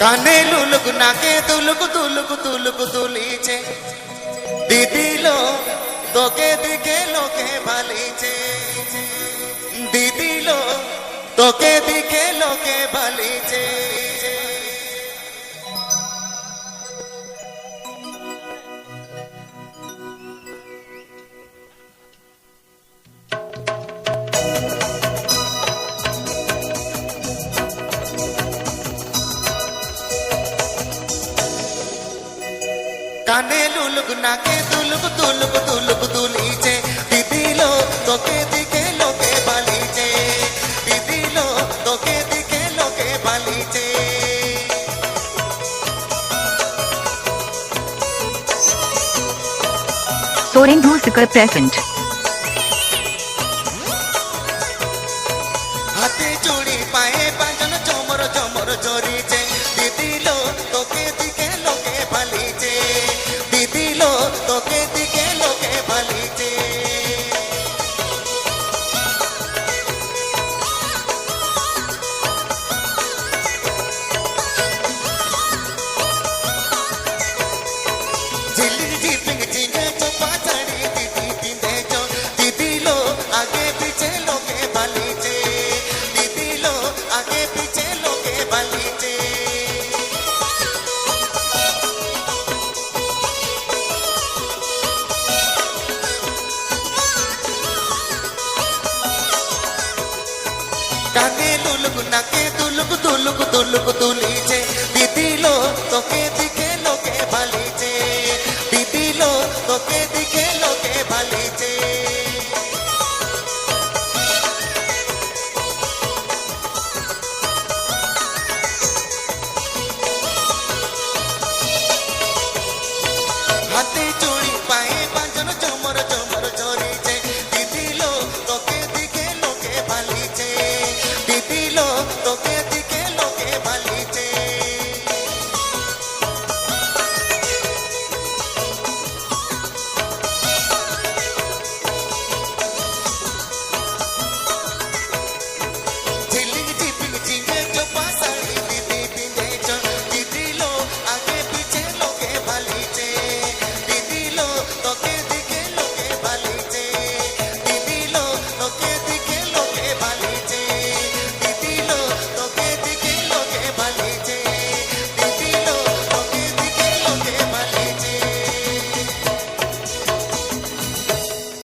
কানে লুলুক, নাকে তুলুক তুলুক তুলুক, তুলিছে। দিদিলো তোকে দিকে লোকে ভালিছে। দিদিলো তোকে দিকে লোকে ভালিছে। কানে লুলুক নাকে তুলুক তুলুক তুলুক তুলিছে দিদিলো তোকে দিকে লোকে ভালিছে দিদিলো তোকে দিকে লোকে ভালিছে Soren Dhusikar present. হাতে চুড়ি পায়ে পাঁচন চমর চমর জড়িছে। কাকে দুলুক, নাকে দুলুক দুলুক দুলুক তুলিছে। দিদিল তোকে দিকে লোকে ভালিছে। দিদিল তোকে দিকে লোকে ভালিছে। হাতে